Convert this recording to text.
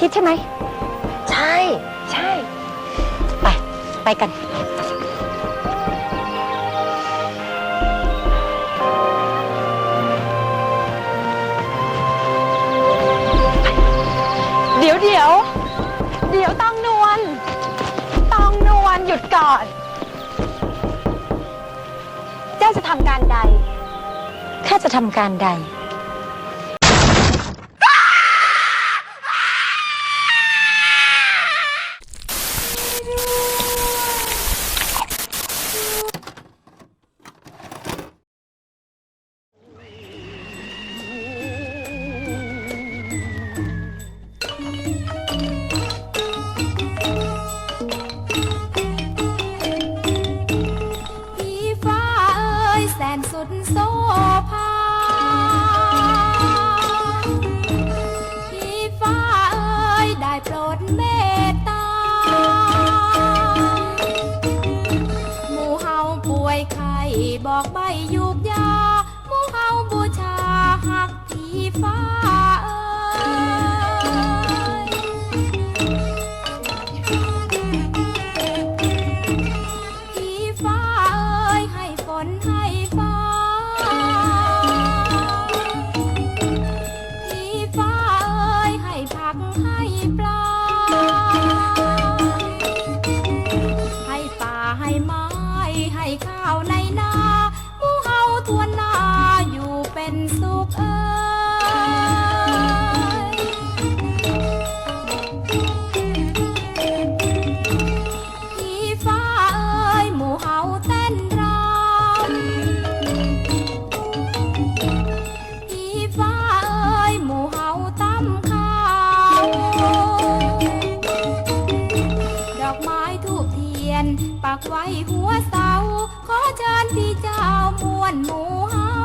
อีทิศนั่นอีทิศใช่ไหม ใช่ ใช่ ไป ไปกัน เดี๋ยวเดี๋ยว เดี๋ยวตองนวลตองนวลหยุดก่อน เจ้าจะทำการใด ข้าจะทำการใด อบอายพี่ฟ้าเอ้ยหมู่เฮาเต้นรำพี่ฟ้าเอ้ยหมู่เฮาตำข้าวดอกไม้ทูบเทียน ปักไว้หัวเสา ขอเชิญพี่เจ้ามวลหมู่เฮา